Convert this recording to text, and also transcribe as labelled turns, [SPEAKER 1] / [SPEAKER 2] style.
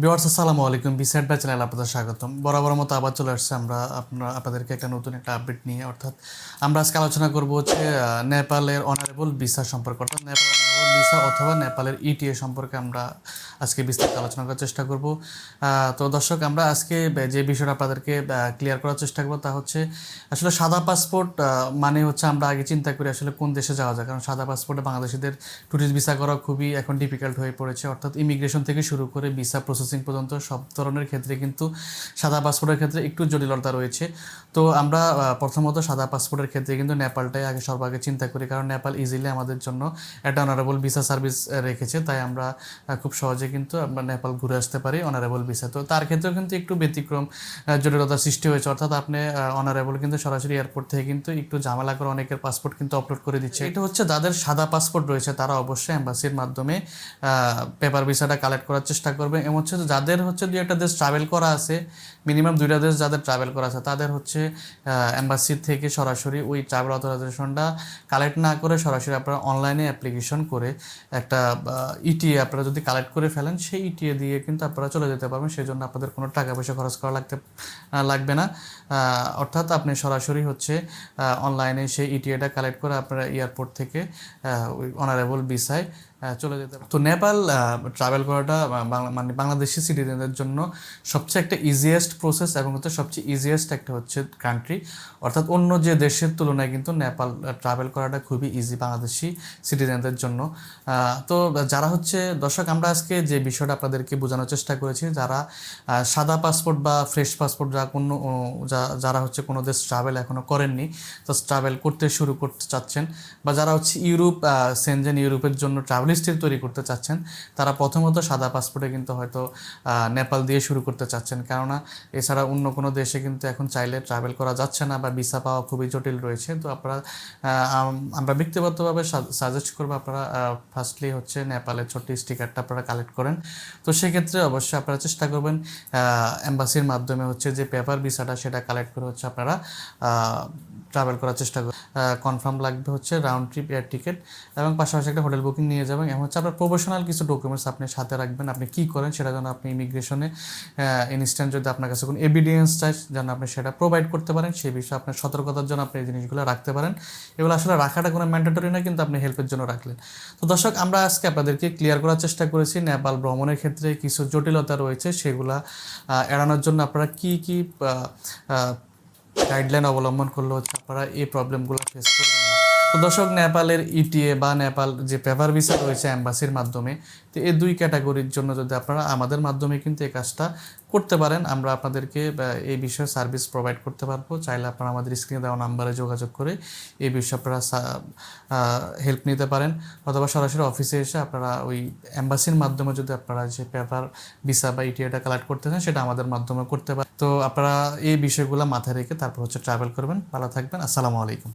[SPEAKER 1] বিওয়ার্স আসসালামু আলাইকুম। বিসাইড বাই চ্যানেল আপনাদের স্বাগতম। বরাবর মতো আবার চলে আসছে আমরা আপনার, আপনাদেরকে একটা নতুন একটা আপডেট নিয়ে। অর্থাৎ আমরা আজকে আলোচনা করব হচ্ছে নেপালের অনারেবল ভিসা সম্পর্কে। অর্থাৎ নেপাল অনারেবল ভিসা অথবা নেপালের ইটিএ সম্পর্কে আমরা আজকে বিস্তারিত আলোচনা করার চেষ্টা করব। তো দর্শক, আমরা আজকে যে বিষয়টা আপনাদেরকে ক্লিয়ার করার চেষ্টা করব তা হচ্ছে, আসলে সাদা পাসপোর্ট মানে হচ্ছে আমরা আগে চিন্তা করি আসলে কোন দেশে যাওয়া যায়। কারণ সাদা পাসপোর্টে বাংলাদেশিদের ট্যুরিস্ট ভিসা করা খুবই এখন ডিফিকাল্ট হয়ে পড়েছে। অর্থাৎ ইমিগ্রেশন থেকে শুরু করে ভিসা প্রসেসিং পর্যন্ত সব ধরনের ক্ষেত্রে কিন্তু সাদা পাসপোর্টের ক্ষেত্রে একটু জটিলতা রয়েছে। তো আমরা প্রথমত সাদা পাসপোর্টের ক্ষেত্রে কিন্তু নেপালটাই আগে সর্বাগে চিন্তা করি, কারণ নেপাল ইজিলি আমাদের জন্য একটা অনারেবল ভিসা সার্ভিস রেখেছে। তাই আমরা খুব সহজে কিন্তু আমরা নেপাল ঘুরে আসতে পারি অনারেবল ভিসা তো তার ক্ষেত্রেও কিন্তু একটু ব্যতিক্রম জটিলতার সৃষ্টি হয়েছে। অর্থাৎ আপনি অনারেবল কিন্তু সরাসরি এয়ারপোর্ট থেকে কিন্তু একটু ঝামেলা করে অনেকের পাসপোর্ট কিন্তু আপলোড করে দিচ্ছে। এটা হচ্ছে যাদের সাদা পাসপোর্ট রয়েছে, তারা অবশ্যই অ্যাম্বাসির মাধ্যমে পেপার ভিসাটা কালেক্ট করার চেষ্টা করবে। এবং যাদের হচ্ছে দুই একটা দেশ ট্রাভেল করা আছে মিনিমাম দুইটা দেশ যাদের ট্রাভেল করা আছে তাদের হচ্ছে অ্যাম্বাসির থেকে সরাসরি ওই ট্রাভেল অথরাইজেশনটা কালেক্ট না করে সরাসরি আপনারা অনলাইনে অ্যাপ্লিকেশন করে একটা ইটিএ আপনারা যদি কালেক্ট করে ফেলেন সেই ইটিএ দিয়ে কিন্তু আপনারা চলে যেতে পারবেন। সেই জন্য আপনাদের কোনো টাকা পয়সা খরচ করা লাগতে লাগবে না। অর্থাৎ আপনি সরাসরি হচ্ছে অনলাইনে সেই ইটিএটা কালেক্ট করে আপনারা এয়ারপোর্ট থেকে ওই অনারেবল আহ, চলে যেতে তো নেপাল ট্রাভেল করাটা আহ, বাংলা- মানে বাংলাদেশি সিটিজেনদের জন্য সবচেয়ে একটা ইজিয়েস্ট প্রসেস এবং হচ্ছে সবচেয়ে ইজিয়েস্ট একটা হচ্ছে কান্ট্রি অর্থাৎ অন্য যে দেশের তুলনায় কিন্তু নেপাল ট্রাভেল করাটা খুবই ইজি বাংলাদেশি সিটিজেনদের জন্য। তো যারা হচ্ছে, দর্শক, আমরা আজকে যে বিষয়টা আপনাদেরকে বোঝানোর চেষ্টা করেছি, যারা সাদা পাসপোর্ট বা ফ্রেশ পাসপোর্ট যা কোনো যারা হচ্ছে কোনো দেশ ট্রাভেল এখনও করেননি তো ট্রাভেল করতে শুরু করতে চাচ্ছেন বা যারা হচ্ছে ইউরোপ সেনজেন ইউরোপের জন্য ট্রাভেল হিস্ট্রি তৈরি করতে চাচ্ছেন, তারা প্রথমত সাদা পাসপোর্টে কিন্তু হয়তো নেপাল দিয়ে শুরু করতে চাচ্ছেন। কেননা এছাড়া অন্য কোনো দেশে কিন্তু এখন চাইলে ট্রাভেল করা যাচ্ছে না বা ভিসা পাওয়া খুবই জটিল রয়েছে। তো আপনারা আমরা ব্যক্তিগতভাবে সাজেস্ট করব আপনারা ফার্স্টলি হচ্ছে নেপালের ছোট্ট স্টিকারটা আপনারা কালেক্ট করেন। তো সেক্ষেত্রে অবশ্যই আপনারা চেষ্টা করবেন এম্বাসির মাধ্যমে হচ্ছে যে পেপার ভিসাটা সেটা কালেক্ট করে হচ্ছে আপনারা ট্রাভেল করার চেষ্টা করবেন কনফার্ম লাগবে হচ্ছে রাউন্ড ট্রিপ এয়ার টিকিট এবং পাশাপাশি একটা হোটেল বুকিং নিয়ে যাবেন। এবং হচ্ছে আপনার প্রফেশনাল কিছু ডকুমেন্টস আপনি সাথে রাখবেন, আপনি কী করেন সেটা যেন আপনি ইমিগ্রেশনে ইনস্ট্যান্ট যদি আপনার কাছে কোনো এভিডেন্স চাই যেন আপনি সেটা প্রোভাইড করতে পারেন, সেই বিষয়ে আপনার সতর্কতার জন্য আপনি এই জিনিসগুলো রাখতে পারেন। এগুলো আসলে রাখাটা কোনো ম্যান্ডেটরি না, কিন্তু আপনি হেল্পের জন্য রাখলেন। তো দর্শক, আমরা আজকে আপনাদেরকে ক্লিয়ার করার চেষ্টা করেছি নেপাল ভ্রমণের ক্ষেত্রে কিছু জটিলতা রয়েছে, সেগুলা এড়ানোর জন্য আপনারা কী কী গাইডলাইন অবলম্বন করলে হচ্ছে আপনারা এই প্রবলেমগুলো ফেস করবেন না। তো দর্শক, নেপালের ইটিএ বা নেপাল যে পেপার ভিসা রয়েছে অ্যাম্বাসির মাধ্যমে, তো এই দুই ক্যাটাগরির জন্য যদি আপনারা আমাদের মাধ্যমে কিন্তু এই কাজটা করতে পারেন, আমরা আপনাদেরকে এই বিষয়ে সার্ভিস প্রোভাইড করতে পারব। চাইলে আপনারা আমাদের স্ক্রিনে দেওয়া নাম্বারে যোগাযোগ করে এই বিষয়ে আপনারা হেল্প নিতে পারেন। অথবা সরাসরি অফিসে এসে আপনারা ওই অ্যাম্বাসির মাধ্যমে যদি আপনারা যে পেপার ভিসা বা ইটিএটা কালেক্ট করতে চান, সেটা আমাদের মাধ্যমে করতে পারেন। তো আপনারা এই বিষয়গুলো মাথায় রেখে তারপর হচ্ছে ট্রাভেল করবেন। ভালো থাকবেন। আসসালামু আলাইকুম।